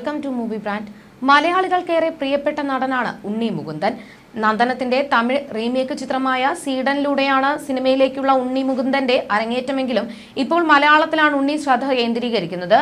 Welcome to movie brand മലയാളികൾക്കേറെ പ്രിയപ്പെട്ട നടനാണ് ഉണ്ണി മുകുന്ദൻ. നന്ദനത്തിന്റെ തമിഴ് റീമേക്ക് ചിത്രമായ സീഡനിലൂടെയാണ് സിനിമയിലേക്കുള്ള ഉണ്ണി മുകുന്ദന്റെ അരങ്ങേറ്റമെങ്കിലും ഇപ്പോൾ മലയാളത്തിലാണ് ഉണ്ണി ശ്രദ്ധ കേന്ദ്രീകരിക്കുന്നത്.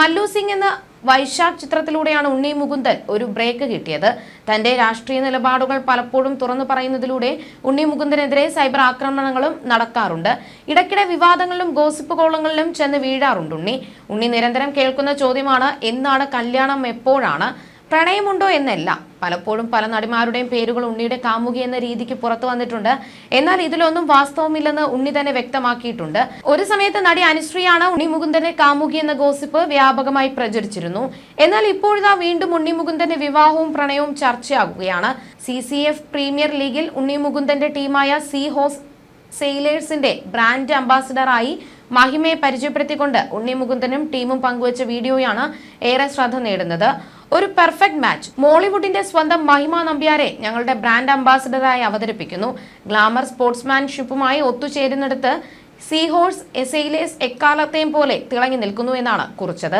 മല്ലു സിംഗ് എന്ന വൈശാഖ് ചിത്രത്തിലൂടെയാണ് ഉണ്ണി മുകുന്ദൻ ഒരു ബ്രേക്ക് കിട്ടിയത്. തന്റെ രാഷ്ട്രീയ നിലപാടുകൾ പലപ്പോഴും തുറന്നു പറയുന്നതിലൂടെ ഉണ്ണി മുകുന്ദനെതിരെ സൈബർ ആക്രമണങ്ങളും നടക്കാറുണ്ട്. ഇടയ്ക്കിടെ വിവാദങ്ങളിലും ഗോസിപ്പ് കോളങ്ങളിലും ചെന്ന് വീഴാറുണ്ട് ഉണ്ണി. ഉണ്ണി നിരന്തരം കേൾക്കുന്ന ചോദ്യമാണ് എന്നാണ് കല്യാണം എപ്പോഴാണ്? പ്രണയമുണ്ടോ എന്നല്ല. പലപ്പോഴും പല നടിമാരുടെയും പേരുകൾ ഉണ്ണിയുടെ കാമുകി എന്ന രീതിക്ക് പുറത്തു വന്നിട്ടുണ്ട്. എന്നാൽ ഇതിലൊന്നും വാസ്തവമില്ലെന്ന് ഉണ്ണി തന്നെ വ്യക്തമാക്കിയിട്ടുണ്ട്. ഒരു സമയത്ത് നടി അനുശ്രീയാണ് ഉണ്ണി മുകുന്ദന്റെ കാമുകി എന്ന ഗോസിപ്പ് വ്യാപകമായി പ്രചരിച്ചിരുന്നു. എന്നാൽ ഇപ്പോഴിതാ വീണ്ടും ഉണ്ണി മുകുന്ദന്റെ വിവാഹവും പ്രണയവും ചർച്ചയാകുകയാണ്. സി സി എഫ് പ്രീമിയർ ലീഗിൽ ഉണ്ണി മുകുന്ദന്റെ ടീമായ സി ഹോസ് സെയിലേഴ്സിന്റെ ബ്രാൻഡ് അംബാസിഡറായി മഹിമയെ പരിചയപ്പെടുത്തിക്കൊണ്ട് ഉണ്ണി മുകുന്ദനും ടീമും പങ്കുവച്ച വീഡിയോയാണ് ഏറെ ശ്രദ്ധ നേടുന്നത്. ഒരു പെർഫെക്റ്റ് മാച്ച് മോളിവുഡിന്റെ സ്വന്തം മഹിമ നമ്പ്യാരെ ഞങ്ങളുടെ ബ്രാൻഡ് അംബാസിഡറായി അവതരിപ്പിക്കുന്നു. ഗ്ലാമർ സ്പോർട്സ്മാൻഷിപ്പുമായി ഒത്തുചേരുന്നിടത്ത് സീഹോഴ്സ് എസൈലേസ് എക്കാലത്തെയും പോലെ തിളങ്ങി നിൽക്കുന്നു എന്നാണ് കുറിച്ചത്.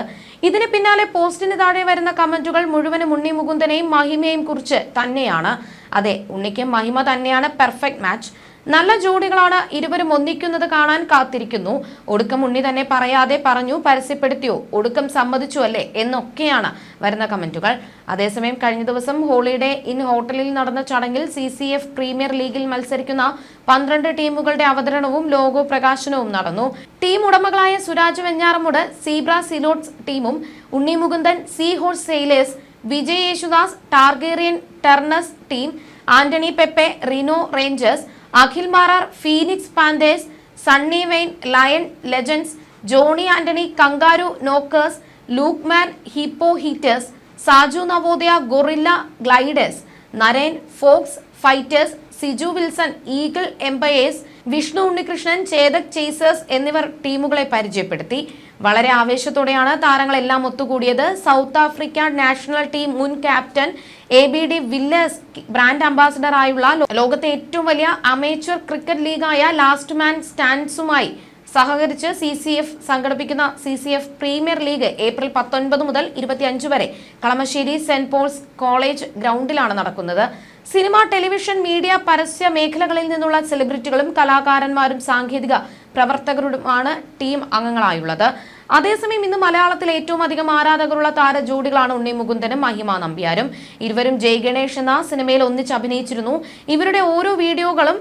ഇതിന് പിന്നാലെ പോസ്റ്റിന് താഴെ വരുന്ന കമന്റുകൾ മുഴുവനും ഉണ്ണി മുകുന്ദനെയും മഹിമയെയും കുറിച്ച് തന്നെയാണ്. അതെ ഉണ്ണിക്ക് മഹിമ തന്നെയാണ് പെർഫെക്റ്റ് മാച്ച് നല്ല ജോഡികളാണ് ഇരുവരും ഒന്നിക്കുന്നത് കാണാൻ കാത്തിരിക്കുന്നു. ഒടുക്കം ഉണ്ണി തന്നെ പറയാതെ പറഞ്ഞു പരസ്യപ്പെടുത്തിയോ ഒടുക്കം സമ്മതിച്ചു അല്ലേ എന്നൊക്കെയാണ് വരുന്ന കമന്റുകൾ. അതേസമയം കഴിഞ്ഞ ദിവസം ഹോളിഡേ ഇൻ ഹോട്ടലിൽ നടന്ന ചടങ്ങിൽ സി സി എഫ് പ്രീമിയർ ലീഗിൽ മത്സരിക്കുന്ന പന്ത്രണ്ട് ടീമുകളുടെ അവതരണവും ലോഗോ പ്രകാശനവും നടന്നു. ടീം ഉടമകളായ സുരാജ് വെഞ്ഞാറമുട് സീബ്ര സിലോട്സ് ടീമും Unni Mukundan sea horse sailors Vijay Yesudas Targaryen terns team Antony Pepe rhino rangers Akhil Marar phoenix panthers Sunny Wayne lion legends Johny Antony kangaroo knockers Lukman hippo hitters Saju Navodaya gorilla gliders Narain fox fighters Siju Wilson eagle empires Vishnu Unnikrishnan Chetak chasers എന്നിവർ ടീമുകളെ പരിചയപ്പെടുത്തി. വളരെ ആവേശത്തോടെയാണ് താരങ്ങളെല്ലാം ഒത്തുകൂടിയത്. South Africa national team മുൻ captain A B de Villiers brand ambassador ആയുള്ള ലോകത്തെ ഏറ്റവും വലിയ അമേച്വർ ക്രിക്കറ്റ് ലീഗായ ലാസ്റ്റ് മാൻ സ്റ്റാൻസുമായി സഹകരിച്ച് സി സി എഫ് സംഘടിപ്പിക്കുന്ന C C F premier league April പത്തൊൻപത് മുതൽ ഇരുപത്തിയഞ്ച് വരെ കളമശ്ശേരി സെന്റ് പോൾസ് കോളേജ് ഗ്രൗണ്ടിലാണ് നടക്കുന്നത്. സിനിമ ടെലിവിഷൻ മീഡിയ പരസ്യ മേഖലകളിൽ നിന്നുള്ള സെലിബ്രിറ്റികളും കലാകാരന്മാരും സാങ്കേതിക പ്രവർത്തകരുമാണ് ടീം അംഗങ്ങളായുള്ളത്. അതേസമയം ഇന്ന് മലയാളത്തിൽ ഏറ്റവും അധികം ആരാധകരുള്ള താര ജോഡികളാണ് ഉണ്ണി മുകുന്ദനും മഹിമ നമ്പ്യാരും. ഇരുവരും ജയ് ഗണേഷ് എന്ന സിനിമയിൽ ഒന്നിച്ച് അഭിനയിച്ചിരുന്നു. ഇവരുടെ ഓരോ വീഡിയോകളും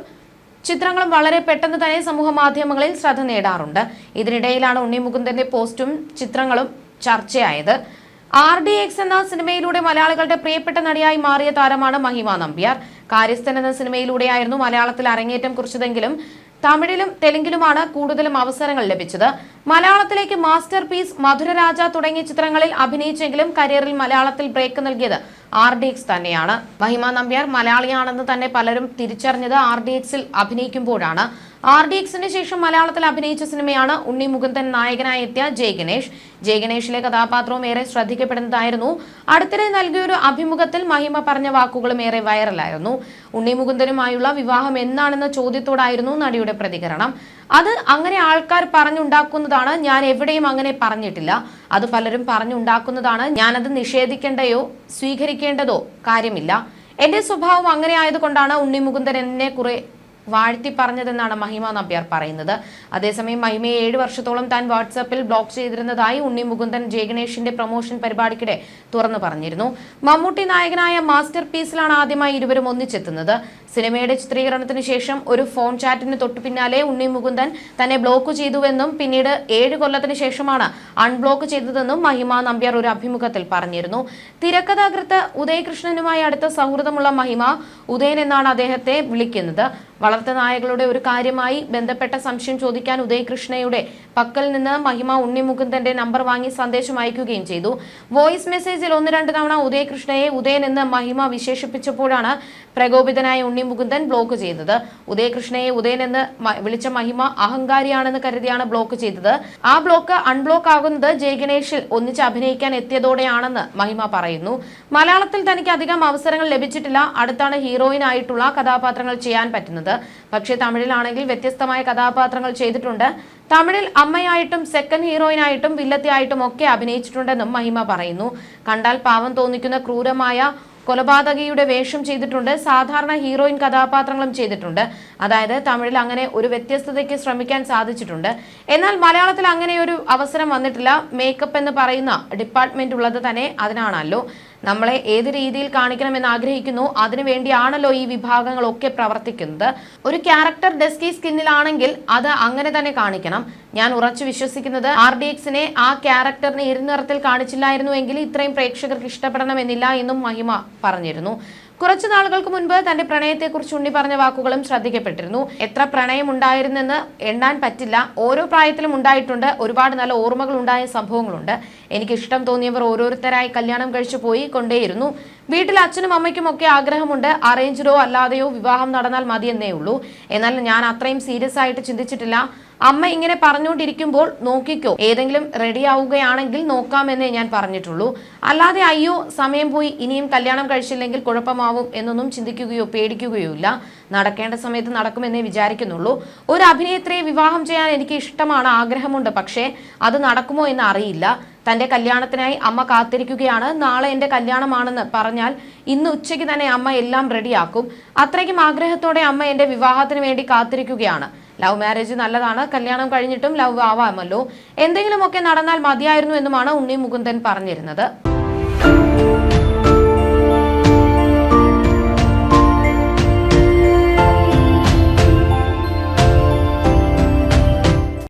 ചിത്രങ്ങളും വളരെ പെട്ടെന്ന് തന്നെ സമൂഹ മാധ്യമങ്ങളിൽ ശ്രദ്ധ നേടാറുണ്ട്. ഇതിനിടയിലാണ് ഉണ്ണി മുകുന്ദന്റെ പോസ്റ്റും ചിത്രങ്ങളും ചർച്ചയായത്. ആർ ഡി എക്സ് എന്ന സിനിമയിലൂടെ മലയാളികളുടെ പ്രിയപ്പെട്ട നടിയായി മാറിയ താരമാണ് മഹിമ നമ്പ്യാർ. കാര്യസ്ഥൻ എന്ന സിനിമയിലൂടെയായിരുന്നു മലയാളത്തിൽ അരങ്ങേറ്റം കുറിച്ചതെങ്കിലും തമിഴിലും തെലുങ്കിലുമാണ് കൂടുതലും അവസരങ്ങൾ ലഭിച്ചത്. മലയാളത്തിലേക്ക് മാസ്റ്റർ പീസ് മധുരരാജ തുടങ്ങിയ ചിത്രങ്ങളിൽ അഭിനയിച്ചെങ്കിലും കരിയറിൽ മലയാളത്തിൽ ബ്രേക്ക് നൽകിയത് ആർ ഡി എക്സ് തന്നെയാണ്. മഹിമ നമ്പ്യാർ മലയാളിയാണെന്ന് തന്നെ പലരും തിരിച്ചറിഞ്ഞത് ആർ ഡി എക്സിൽ അഭിനയിക്കുമ്പോഴാണ്. ആർ ഡി എക്സിന് ശേഷം മലയാളത്തിൽ അഭിനയിച്ച സിനിമയാണ് ഉണ്ണി മുകുന്ദൻ നായകനായി എത്തിയ ജയ് ഗണേഷ്. ജയ് ഗണേഷിലെ കഥാപാത്രവും ഏറെ ശ്രദ്ധിക്കപ്പെടുന്നതായിരുന്നു. അടുത്തിടെ നൽകിയൊരു അഭിമുഖത്തിൽ മഹിമ പറഞ്ഞ വാക്കുകളും ഏറെ വൈറലായിരുന്നു. ഉണ്ണി മുകുന്ദനുമായുള്ള വിവാഹം എന്നാണെന്ന ചോദ്യത്തോടായിരുന്നു നടിയുടെ പ്രതികരണം. അത് അങ്ങനെ ആൾക്കാർ പറഞ്ഞുണ്ടാക്കുന്നതാണ്. ഞാൻ എവിടെയും അങ്ങനെ പറഞ്ഞിട്ടില്ല. അത് പലരും പറഞ്ഞുണ്ടാക്കുന്നതാണ്. ഞാനത് നിഷേധിക്കേണ്ടയോ സ്വീകരിക്കേണ്ടതോ കാര്യമില്ല. എന്റെ സ്വഭാവം അങ്ങനെ ആയതുകൊണ്ടാണ് ഉണ്ണിമുകുന്ദൻ എന്നെ കുറെ വാഴ്ത്തി പറഞ്ഞതെന്നാണ് മഹിമ നമ്പ്യാർ പറയുന്നത്. അതേസമയം മഹിമയെ ഏഴ് വർഷത്തോളം താൻ വാട്സാപ്പിൽ ബ്ലോക്ക് ചെയ്തിരുന്നതായി ഉണ്ണി മുകുന്ദൻ ജയഗണേഷിന്റെ പ്രൊമോഷൻ പരിപാടിക്കിടെ തുറന്നു പറഞ്ഞിരുന്നു. മമ്മൂട്ടി നായകനായ മാസ്റ്റർ പീസിലാണ് ആദ്യമായി ഇരുവരും ഒന്നിച്ചെത്തുന്നത്. സിനിമയുടെ ചിത്രീകരണത്തിന് ശേഷം ഒരു ഫോൺ ചാറ്റിന് തൊട്ടു പിന്നാലെ ഉണ്ണി മുകുന്ദൻ തന്നെ ബ്ലോക്ക് ചെയ്തുവെന്നും പിന്നീട് ഏഴ് കൊല്ലത്തിന് ശേഷമാണ് അൺബ്ലോക്ക് ചെയ്തതെന്നും മഹിമ നമ്പ്യാർ ഒരു അഭിമുഖത്തിൽ പറഞ്ഞിരുന്നു. തിരക്കഥാകൃത്ത് ഉദയകൃഷ്ണനുമായി അടുത്ത സൗഹൃദമുള്ള മഹിമ ഉദയൻ എന്നാണ് അദ്ദേഹത്തെ വിളിക്കുന്നത്. വളർത്ത നായകളുടെ ഒരു കാര്യമായി ബന്ധപ്പെട്ട സംശയം ചോദിക്കാൻ ഉദയകൃഷ്ണയുടെ പക്കൽ നിന്ന് മഹിമ ഉണ്ണിമുകുന്ദന്റെ നമ്പർ വാങ്ങി സന്ദേശം അയക്കുകയും ചെയ്തു. വോയിസ് മെസ്സേജിൽ ഒന്ന് രണ്ട് തവണ ഉദയകൃഷ്ണയെ ഉദയൻ എന്ന് മഹിമ വിശേഷിപ്പിച്ചപ്പോഴാണ് പ്രകോപിതനായ ഉണ്ണിമുകുന്ദൻ ബ്ലോക്ക് ചെയ്തത്. ഉദയകൃഷ്ണയെ ഉദയൻ എന്ന് വിളിച്ച മഹിമ അഹങ്കാരിയാണെന്ന് കരുതിയാണ് ബ്ലോക്ക് ചെയ്തത്. ആ ബ്ലോക്ക് അൺബ്ലോക്ക് ആകുന്നത് ജയഗണേഷിൽ ഒന്നിച്ച് അഭിനയിക്കാൻ എത്തിയതോടെയാണെന്ന് മഹിമ പറയുന്നു. മലയാളത്തിൽ തനിക്ക് അധികം അവസരങ്ങൾ ലഭിച്ചിട്ടില്ല. അടുത്താണ് ഹീറോയിൻ ആയിട്ടുള്ള കഥാപാത്രങ്ങൾ ചെയ്യാൻ പറ്റുന്നത്. പക്ഷേ തമിഴിലാണെങ്കിൽ വ്യത്യസ്തമായ കഥാപാത്രങ്ങൾ ചെയ്തിട്ടുണ്ട്. തമിഴിൽ അമ്മയായിട്ടും സെക്കൻഡ് ഹീറോയിനായിട്ടും വില്ലത്തിയായിട്ടും ഒക്കെ അഭിനയിച്ചിട്ടുണ്ടെന്നും മഹിമ പറയുന്നു. കണ്ടാൽ പാവം തോന്നിക്കുന്ന ക്രൂരമായ കൊലപാതകിയുടെ വേഷം ചെയ്തിട്ടുണ്ട്. സാധാരണ ഹീറോയിൻ കഥാപാത്രങ്ങളും ചെയ്തിട്ടുണ്ട്. അതായത് തമിഴിൽ അങ്ങനെ ഒരു വ്യത്യസ്തതയ്ക്ക് ശ്രമിക്കാൻ സാധിച്ചിട്ടുണ്ട്. എന്നാൽ മലയാളത്തിൽ അങ്ങനെ ഒരു അവസരം വന്നിട്ടില്ല. മേക്കപ്പ് എന്ന് പറയുന്ന ഡിപ്പാർട്ട്മെന്റ് ഉള്ളത് തന്നെ അതിനാണല്ലോ. നമ്മളെ ഏത് രീതിയിൽ കാണിക്കണമെന്ന് ആഗ്രഹിക്കുന്നു അതിനു വേണ്ടിയാണല്ലോ ഈ വിഭാഗങ്ങളൊക്കെ പ്രവർത്തിക്കുന്നത്. ഒരു ക്യാരക്ടർ ഡെസ്കി സ്കിന്നിലാണെങ്കിൽ അത് അങ്ങനെ തന്നെ കാണിക്കണം. ഞാൻ ഉറച്ചു വിശ്വസിക്കുന്നത് ആർ ഡി എക്സിനെ ആ ക്യാരക്ടറിനെ ഇരുനിറത്തിൽ കാണിച്ചില്ലായിരുന്നുവെങ്കിൽ ഇത്രയും പ്രേക്ഷകർക്ക് ഇഷ്ടപ്പെടണമെന്നില്ല എന്നും മഹിമ പറഞ്ഞിരുന്നു. കുറച്ചു നാളുകൾക്ക് മുൻപ് തന്റെ പ്രണയത്തെക്കുറിച്ച് ഉണ്ണി പറഞ്ഞ വാക്കുകളും ശ്രദ്ധിക്കപ്പെട്ടിരുന്നു. എത്ര പ്രണയം ഉണ്ടായിരുന്നെന്ന് എണ്ണാൻ പറ്റില്ല. ഓരോ പ്രായത്തിലും ഉണ്ടായിട്ടുണ്ട്. ഒരുപാട് നല്ല ഓർമ്മകൾ ഉണ്ടായ സംഭവങ്ങളുണ്ട്. എനിക്ക് ഇഷ്ടം തോന്നിയവർ ഓരോരുത്തരായി കല്യാണം കഴിച്ചു പോയി കൊണ്ടേയിരുന്നു. വീട്ടിൽ അച്ഛനും അമ്മയ്ക്കും ഒക്കെ ആഗ്രഹമുണ്ട്. അറേഞ്ച്ഡോ അല്ലാതെയോ വിവാഹം നടന്നാൽ മതിയെന്നേ ഉള്ളൂ. എന്നാൽ ഞാൻ അത്രയും സീരിയസ് ആയിട്ട് ചിന്തിച്ചിട്ടില്ല. അമ്മ ഇങ്ങനെ പറഞ്ഞുകൊണ്ടിരിക്കുമ്പോൾ നോക്കിക്കോ ഏതെങ്കിലും റെഡി ആവുകയാണെങ്കിൽ നോക്കാമെന്നേ ഞാൻ പറഞ്ഞിട്ടുള്ളൂ. അല്ലാതെ അയ്യോ സമയം പോയി ഇനിയും കല്യാണം കഴിച്ചില്ലെങ്കിൽ കുഴപ്പമാവും എന്നൊന്നും ചിന്തിക്കുകയോ പേടിക്കുകയോ ഇല്ല. നടക്കേണ്ട സമയത്ത് നടക്കുമെന്നേ വിചാരിക്കുന്നുള്ളൂ. ഒരു അഭിനേത്രിയെ വിവാഹം ചെയ്യാൻ എനിക്ക് ഇഷ്ടമാണ് ആഗ്രഹമുണ്ട് പക്ഷേ അത് നടക്കുമോ എന്ന് അറിയില്ല. തന്റെ കല്യാണത്തിനായി അമ്മ കാത്തിരിക്കുകയാണ്. നാളെ എന്റെ കല്യാണമാണെന്ന് പറഞ്ഞാൽ ഇന്ന് ഉച്ചയ്ക്ക് തന്നെ അമ്മ എല്ലാം റെഡിയാക്കും. അത്രയ്ക്കും ആഗ്രഹത്തോടെ അമ്മ എന്റെ വിവാഹത്തിന് വേണ്ടി കാത്തിരിക്കുകയാണ്. ലവ് മാരേജ് നല്ലതാണ്. കല്യാണം കഴിഞ്ഞിട്ടും ലവ് ആവാമല്ലോ. എന്തെങ്കിലുമൊക്കെ നടന്നാൽ മതിയായിരുന്നു എന്നുമാണ് ഉണ്ണി മുകുന്ദൻ പറഞ്ഞിരുന്നത്.